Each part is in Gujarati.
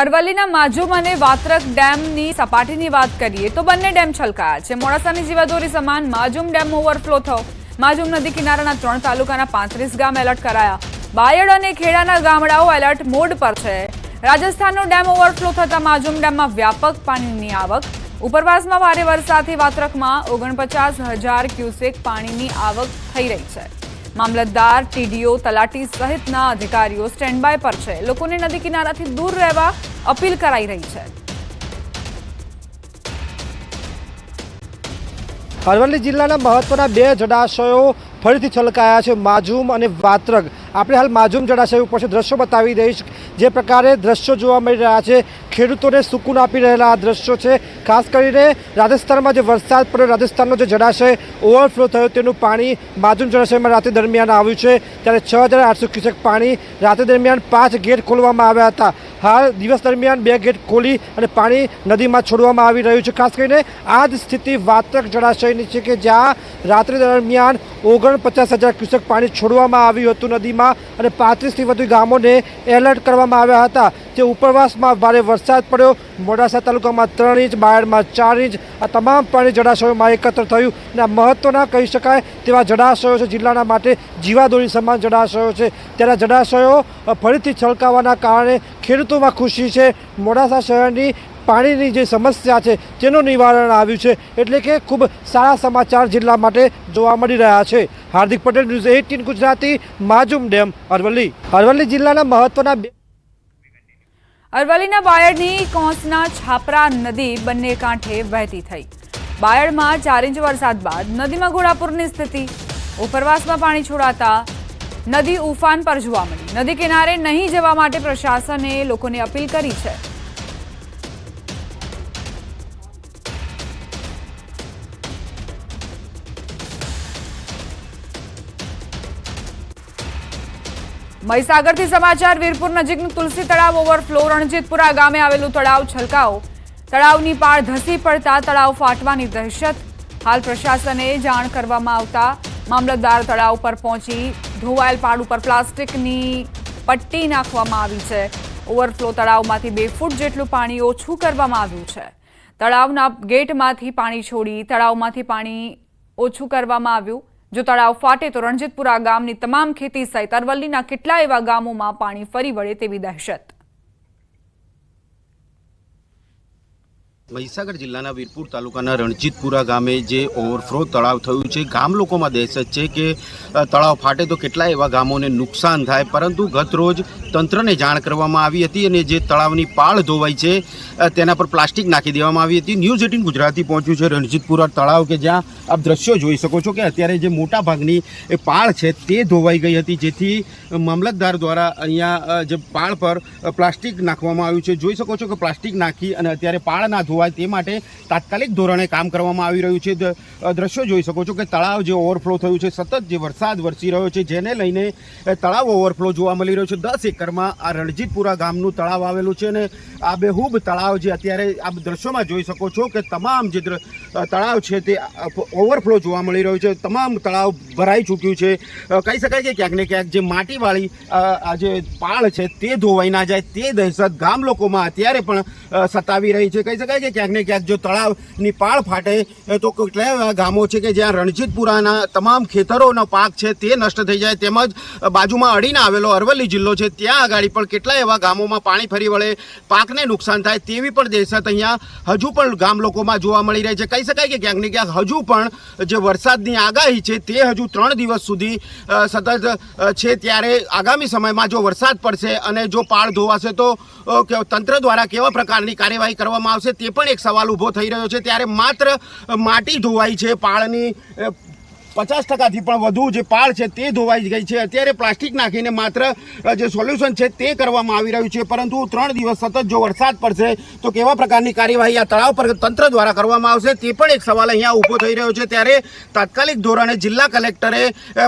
અરવલ્લીના માજુમ અને વાત્રક ડેમની સપાટીની વાત કરીએ તો બંને ડેમ છલકાયા છે. મોડાસાની જીવાદોરી સમાન માજુમ ડેમ ઓવરફ્લો થયો. માજુમ નદી કિનારાના ત્રણ તાલુકાના પાંત્રીસ ગામ એલર્ટ કરાયા. બાયડ અને ખેડાના ગામડાઓ એલર્ટ મોડ પર છે. રાજસ્થાનનો ડેમ ઓવરફ્લો થતા માજુમ ડેમમાં વ્યાપક પાણીની આવક. ઉપરવાસમાં ભારે વરસાદથી વાત્રકમાં ઓગણપચાસ હજાર ક્યુસેક પાણીની આવક થઈ રહી છે. મામલતદાર, ટીડીઓ, તલાટી સહિતના અધિકારીઓ સ્ટેન્ડબાય પર છે. લોકોને નદી કિનારાથી દૂર રહેવા અપીલ કરાઈ રહી છે. અરવલ્લી જિલ્લાના મહત્વના બે જળાશયો ફરીથી છલકાયા છે. માજુમ અને વાત્રક આપણે હાલ માજુમ જળાશય ઉપર છે દ્રશ્યો બતાવી દઈશ જે પ્રકારે દ્રશ્યો જોવા મળી રહ્યા છે. ખેડૂતોને સુકૂન આપી રહેલા આ દ્રશ્યો છે. ખાસ કરીને રાજસ્થાનમાં જે વરસાદ પડ્યો, રાજસ્થાનનો જે જળાશય ઓવરફ્લો થયો તેનું પાણી માજુમ જળાશયમાં રાતે દરમિયાન આવ્યું છે. ત્યારે છ હજાર આઠસો ક્યુસેક પાણી રાતે દરમિયાન પાંચ ગેટ ખોલવામાં આવ્યા હતા. હાલ દિવસ દરમિયાન બે ગેટ ખોલી અને પાણી નદીમાં છોડવામાં આવી રહ્યું છે. ખાસ કરીને આ જ સ્થિતિ વાત્રક જળાશયની છે કે જ્યાં રાત્રિ દરમિયાન ઓગણપચાસ હજાર ક્યુસેક પાણી છોડવામાં આવ્યું હતું નદીમાં. અને પાંત્રીસથી વધુ ગામોને એલર્ટ કરવામાં આવ્યા હતા. જે ઉપરવાસમાં ભારે વરસાદ પડ્યો. મોડાસા તાલુકામાં ત્રણ ઇંચ, બાયડમાં ચાર ઇંચ. આ તમામ પાણી જળાશયોમાં એકત્ર થયું અને આ મહત્ત્વના કહી શકાય તેવા જળાશયો છે. જિલ્લાના માટે જીવાદોરી સમાન જળાશયો છે. ત્યારે જળાશયો ફરીથી છલકાવાના કારણે ખેડૂતોમાં ખુશી છે. મોડાસા શહેરની પાણીની જે સમસ્યા છે તેનું નિવારણ આવ્યું છે એટલે કે ખૂબ સારા સમાચાર જિલ્લા માટે જોવા મળી રહ્યા છે. Hardik Patel news eighteen Gujarati, Majum dam, Aravalli. Aravalli જિલ્લાના મહત્વના અરવલ્લીના બાયડની કોંસના છાપરા નદી બંને કાંઠે વહેતી થઈ. બાયડમાં ચાર ઇંચ વરસાદ બાદ નદીમાં ઘોડાપુરની સ્થિતિ. ઉપરવાસમાં પાણી છોડાતા નદી ઉફાન પર જોવા મળી. નદી કિનારે નહીં જવા માટે પ્રશાસને લોકોને અપીલ કરી છે. મહીસાગરથી સમાચાર, વીરપુર નજીકનું તુલસી તળાવ ઓવરફ્લો, રણજીતપુરા ગામે આવેલું તળાવ છલકાઓ તળાવની પાળ ધસી પડતા તળાવ ફાટવાની દહેશત. હાલ પ્રશાસને જાણ કરવામાં આવતા મામલતદાર તળાવ પર પહોંચી ધોવાયેલ પાડ ઉપર પ્લાસ્ટિકની પટ્ટી નાખવામાં આવી છે. ઓવરફ્લો તળાવમાંથી બે ફૂટ જેટલું પાણી ઓછું કરવામાં આવ્યું છે. તળાવના ગેટમાંથી પાણી છોડી તળાવમાંથી પાણી ઓછું કરવામાં આવ્યું. જો તળાવ ફાટે તો રણજીતપુરા ગામની તમામ ખેતી સહિત અરવલ્લીના કેટલા એવા ગામોમાં પાણી ફરી વળે તેવી દહેશત. મહીસાગર જિલ્લાના વીરપુર તાલુકાના રણજીતપુરા ગામે જે ઓવરફ્લો તળાવ થયું છે, ગામ લોકોમાં દહેશત છે કે તળાવ ફાટે તો કેટલા એવા ગામોને નુકસાન થાય. પરંતુ ગત રોજ તંત્રને જાણ કરવામાં આવી હતી અને જે તળાવની પાળ ધોવાઈ છે તેના પર પ્લાસ્ટિક નાખી દેવામાં આવી હતી. ન્યૂઝ એટીન ગુજરાતી પહોંચ્યું છે રણજીતપુરા તળાવ કે જ્યાં આપ દ્રશ્યો જોઈ શકો છો કે અત્યારે જે મોટા ભાગની પાળ છે તે ધોવાઈ ગઈ હતી. જેથી મામલતદાર દ્વારા અહીંયા જે પાળ પર પ્લાસ્ટિક નાખવામાં આવ્યું છે. જોઈ શકો છો કે પ્લાસ્ટિક નાખી અને અત્યારે પાળ ના ધોવાય તે માટે તાત્કાલિક ધોરણે કામ કરવામાં આવી રહ્યું છે. દ્રશ્યો જોઈ શકો છો કે તળાવ જે ઓવરફ્લો થયું છે, સતત જે વરસાદ વરસી રહ્યો છે, જેને લઈને તળાવ ઓવરફ્લો જોવા મળી રહ્યો છે. દસ એકરમાં આ રણજીતપુરા ગામનું તળાવ આવેલું છે અને આ બેહૂબ તળાવ જે અત્યારે આ દ્રશ્યોમાં જોઈ શકો છો કે તમામ જે તળાવ છે તે ઓવરફ્લો જોવા મળી રહ્યું છે. તમામ તળાવ ભરાઈ ચૂક્યું છે. કહી શકાય કે ક્યાંક ને ક્યાંક જે માટીવાળી આ જે પાળ છે તે ધોવાઈ ના જાય, તે દહેશત ગામ લોકોમાં અત્યારે પણ સતાવી રહી છે. કહી શકાય કે ક્યાંક ને ક્યાંક જો તળાવની પાળ ફાટે તો કેટલા એવા ગામો છે કે જ્યાં રણજીતપુરાના તમામ ખેતરોનો પાક છે તે નષ્ટ થઈ જાય. તેમજ બાજુમાં અડીને આવેલો અરવલ્લી જિલ્લો છે, ત્યાં આગળ પણ કેટલાય એવા ગામોમાં પાણી ફરી વળે, પાકને નુકસાન થાય તેવી પણ દેશત અહીંયા હજુ પણ ગામ લોકોમાં જોવા મળી રહી છે. કહી શકાય કે ક્યાંક ને ક્યાંક હજુ પણ જે વરસાદની આગાહી છે તે હજુ ત્રણ દિવસ સુધી સતત છે. ત્યારે આગામી સમયમાં જો વરસાદ પડશે અને જો પાળ ધોવાશે તો તંત્ર દ્વારા કેવા પ્રકારની કાર્યવાહી કરવામાં આવશે તે પણ એક સવાલ ઊભો થઈ રહ્યો છે. ત્યારે માત્ર માટી ધોવાઈ છે પાળની પચાસ ટકાથી પણ વધુ જે પાળ છે તે ધોવાઈ ગઈ છે. અત્યારે પ્લાસ્ટિક નાખીને માત્ર જે સોલ્યુશન છે તે કરવામાં આવી રહ્યું છે. પરંતુ ત્રણ દિવસ સતત જો વરસાદ પડશે, તો કેવા પ્રકારની કાર્યવાહી આ તળાવ પર તંત્ર દ્વારા કરવામાં આવશે? તે પણ એક સવાલ અહીંયા ઊભો થઈ રહ્યો છે. ત્યારે તાત્કાલિક ધોરણે જિલ્લા કલેક્ટરે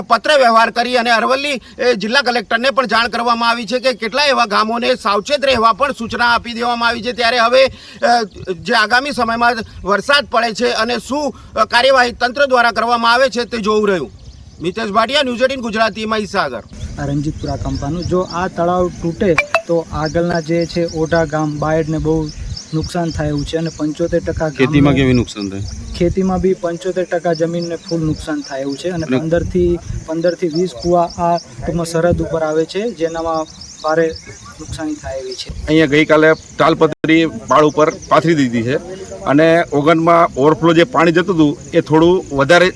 પત્ર વ્યવહાર કરી અને અરવલ્લી જિલ્લા કલેક્ટરને પણ જાણ કરવામાં આવી છે કે કેટલા એવા ગામોને સાવચેત રહેવા પણ સૂચના આપી દેવામાં આવી છે. ત્યારે હવે જે આગામી સમયમાં વરસાદ પડે છે અને શું કાર્યવાહી તંત્ર દ્વારા કરવામાં આવે છે તે જોવું રહ્યું. Mitesh Bhatia news eighteen Gujarati Mahisagar. આ રંજીતપુરા કંપાનું જો આ તળાવ તૂટે તો આગળના જે છે ઓઢા ગામ બાયડને બહુ નુકસાન થાય એવું છે અને પંચોતેર ટકા ખેતીમાં કેવી નુકસાન થાય? ખેતીમાં બી પંચોતેર ટકા જમીનને ફૂલ નુકસાન થાય એવું છે અને અને- પંદરથી પંદરથી વીસ કુવા આ ટૂંકમાં સરહદ ઉપર આવે છે જેનામાં ભારે નુકસાની થાય એવી છે. અહીંયા ગઈકાલે તાલપત્રી પાળ ઉપર પાથરી દીધી છે અને ઓગનમાં ઓવરફ્લો જે પાણી જતું હતું એ થોડું વધારે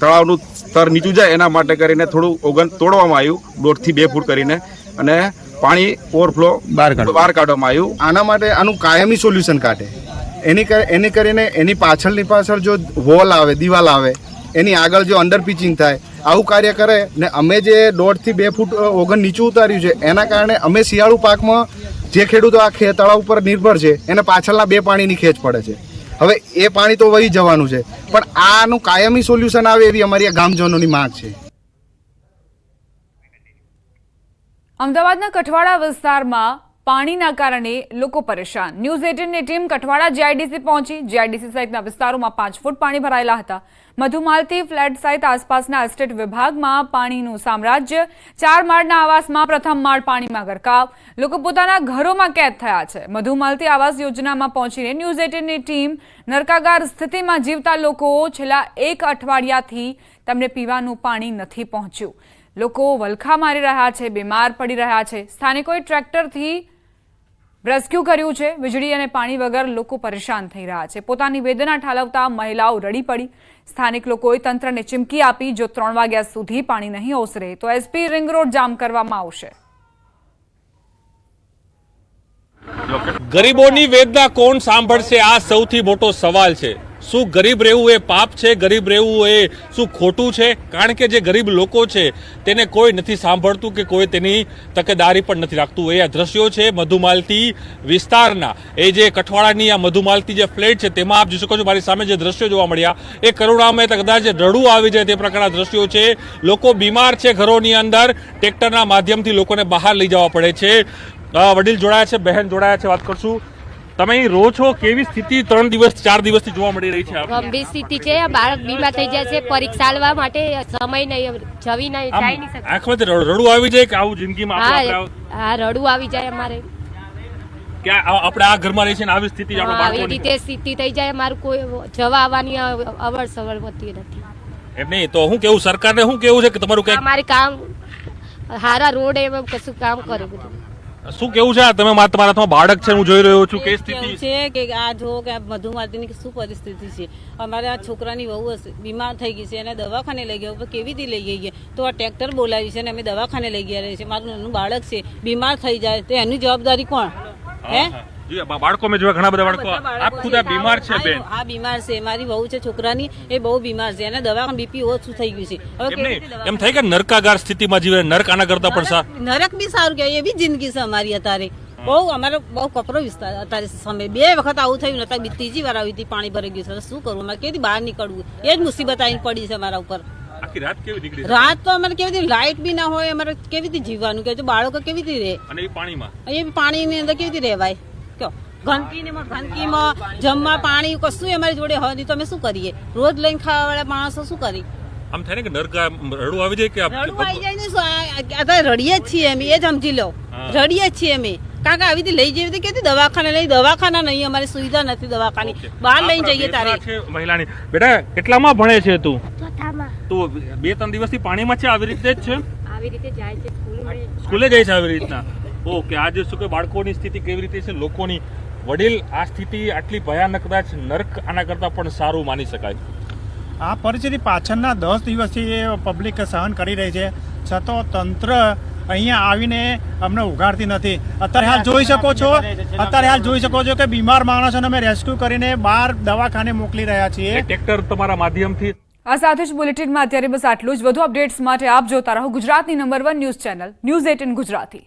તળાવનું સ્તર નીચું જાય એના માટે કરીને થોડું ઓગન તોડવામાં આવ્યું દોઢથી બે ફૂટ કરીને. અને પાણી ઓવરફ્લો બહાર કાઢો. બહાર કાઢવામાં આવ્યું. આના માટે આનું કાયમી સોલ્યુશન કાઢે. એની એની કરીને એની પાછળની પાછળ જો વોલ આવે દિવાલ આવે એની આગળ જો અંડર પિચિંગ થાય આવું કાર્ય કરે ને અમે જે દોઢથી બે ફૂટ ઓગન નીચું ઉતાર્યું છે એના કારણે અમે શિયાળુ પાકમાં જે ખેડૂતો આ ખે તળાવ ઉપર નિર્ભર છે એને પાછળના બે પાણીની ખેંચ પડે છે. હવે એ પાણી તો વહી જવાનું છે. પણ આનું કાયમી સોલ્યુશન આવે એવી અમારી ગામજનોની માંગ છે. અમદાવાદના કઠવાડા વિસ્તારમાં પાણીના કારણે લોકો પરેશાન. ન્યૂઝ એટીનની ટીમ કઠવાડા જીઆઈડીસી પહોંચી. જીઆઈડીસી સહિતના વિસ્તારોમાં પાંચ ફૂટ પાણી ભરાયેલા હતા. મધુમાલથી ફ્લેટ સહિત આસપાસના એસ્ટેટ વિભાગમાં પાણીનું સામ્રાજ્ય, ચાર માળના આવાસમાં પ્રથમ માળ પાણીમાં ગરકાવ. લોકો પોતાના ઘરોમાં કેદ થયા છે. મધુમાલતી આવાસ યોજનામાં પહોંચીને ન્યૂઝ એટીનની ટીમ નરકાગાર સ્થિતિમાં જીવતા લોકો છેલ્લા એક અઠવાડિયાથી તેમને પીવાનું પાણી નથી પહોંચ્યું. લોકો વલખા મારી રહ્યા છે, બીમાર પડી રહ્યા છે. સ્થાનિકોએ ટ્રેક્ટરથી રેસ્ક્યુ કર્યું છે. વીજળી અને પાણી વગર લોકો પરેશાન થઈ રહ્યા છે. પોતાની વેદના ઠાલવતા મહિલાઓ રડી પડી. સ્થાનિક લોકોએ તંત્રને ચીમકી આપી, જો ત્રણ વાગ્યા સુધી પાણી નહીં ઓસરે, તો એસપી રિંગ રોડ જામ કરવામાં આવશે. ગરીબોની વેદના કોણ સાંભળશે? આ સૌથી મોટો સવાલ છે. શું ગરીબ રહેવું એ પાપ છે, ગરીબ રહેવું એ શું ખોટું છે? કારણ કે જે ગરીબ લોકો છે, તેને કોઈ નથી સાંભળતું કે કોઈ તેની તકેદારી પણ નથી રાખતું. એ આ દ્રશ્યો છે મધુમાલતી વિસ્તારના. એ જે કઠવાડાની આ મધુમાલતી જે ફ્લેટ છે, તેમાં આપ જોઈ શકો છો, મારી સામે જે દ્રશ્યો જોવા મળ્યા, એ કરુણામય તો કદાચ રડું આવી જાય તે પ્રકારના દ્રશ્યો છે. લોકો બીમાર છે ઘરોની અંદર, ટ્રેક્ટરના માધ્યમથી લોકોને બહાર લઈ જવા પડે છે. વડીલ જોડાયા છે, બહેન જોડાયા છે, વાત કરશું. તમે અહીં રહો છો કેવી સ્થિતિ ત્રણ દિવસ ચાર દિવસથી જોવા મળી રહી છે ગંભીર સ્થિતિ છે બાળક બીમાર થઈ જાય છે પરીક્ષા લેવા માટે સમય નહીં જવી નહીં જાય નહીં આંખમાંથી રડ- રડું આવી જાય કે આવું જિંદગીમાં હા રડવું આવી જાય અમારે. કે આપણે આ ઘરમાં રહીએ છીએ આવી સ્થિતિ આવી રીતે સ્થિતિ થઈ જાય અમારું કોઈ જવા આવવાની અવર સવર હોતી નથી. એમ નહીં તો હું કેવું સરકારને શું કેવું છે કે તમારું કંઈક અમારે કામ હારા રોડ એમ કશું કામ કરે બધું. શું કેવું છે? તમે તમારા હાથમાં બાળક છે હું જોઈ રહ્યો છું. કે સ્થિતિ? છે કે આ જો કે આ મધુમાલતીની શું પરિસ્થિતિ છે? અમારે આ છોકરાની વહુ બીમાર થઈ ગઈ છે એને દવાખાને લઈ ગયા કેવી રીતે લઈ ગઈ તો આ ટ્રેક્ટર બોલાવી છે અને અમે દવાખાને લઈ ગયા રહીએ છીએ મારું નાનું બાળક છે બીમાર થઈ જાય તો એની જવાબદારી કોણ? હે. બાળકો મેં જોયા ઘણા બધા બાળકો આપ ખુદ બીમાર છે બેન. હા બીમાર છે મારી વહુ છે છોકરાની એ બહુ બીમાર છે એને દવાખાને બીપી ઓછું થઈ ગયું છે. હવે એમ કેવી નહીં. રીતે એમ દવાખાને- થાય કે નરકાગાર સ્થિતિમાં જીવે નરક આના કરતા પણ સા નરક બી સારું કહેવાય એવી જિંદગી છે અમારી અત્યારે. બહુ અમારો બહુ કપરો વિસ્તાર અત્યારે સમય. બે વખત આવું થયું નતા બી ત્રીજી વાર આવી હતી પાણી ભરાઈ ગયું છે. શું કરવું અમારે કેવી બહાર નીકળવું? એ જ મુસીબત આવીને પડી છે અમારા ઉપર. આખી રાત કેવી નીકળી રાત તો અમારે કેવી રીતે લાઇટ બી ના હોય અમારે કેવી રીતે જીવવાનું? કે બાળકો કેવી રીતે રહે? અને એ પાણીમાં? એ પાણીની અંદર કેવી રીતે રહેવાય? કયો ગંદકીમાં ગંદકીમાં જમવા પાણી કશું અમારી જોડે હોય નહીં તો અમે શું કરીએ? રોજ લઈને ખાવા વાળા માણસો શું કરી? આમ થાય ને કે નરકા રડું આવી જાય કે રડવું આવી જાય ને અત્યારે રડીએ જ છીએ અમે એ જ સમજી લો. રડીએ જ છીએ અમે. કારણ કે આવી રીતે લઈ જઈએ તો કેતી દવાખાને લઈ દવાખાના નહીં અમારી સુવિધા નથી દવાખાની. બહાર લઈ લઈને જઈએ તારે. મહિલાની. બેટા કેટલામાં ભણે છે તું? તું બે ત્રણ દિવસથી પાણીમાં છે આવી રીતે જ છે? આવી રીતે જાય છે સ્કૂલે જાય છે આવી રીતના. ઓકે આજે શું કે બાળકોની સ્થિતિ કેવી રીતે છે? લોકોની વડીલ આ સ્થિતિ આટલી ભયાનક કદાચ નર્ક આના કરતા પણ સારું માની શકાય. આ પરિસ્થિતિ પાછળના દસ દિવસથી પબ્લિક સહન કરી રહી છે. છતાં તંત્ર અહીંયા આવીને અમને ઉઘાડતી નથી. અત્યારે હાલ જોઈ શકો છો અત્યારે હાલ જોઈ શકો છો કે બીમાર માણસોને અમે રેસ્ક્યુ કરીને બહાર દવાખાને મોકલી રહ્યા છીએ. એ ટ્રેક્ટર તમારા માધ્યમથી? આ સાથે જ બુલેટિનમાં અત્યારે બસ આટલું જ. વધુ અપડેટ્સ માટે આપ જોતા રહો ગુજરાતની number one news channel news eighteen Gujarati.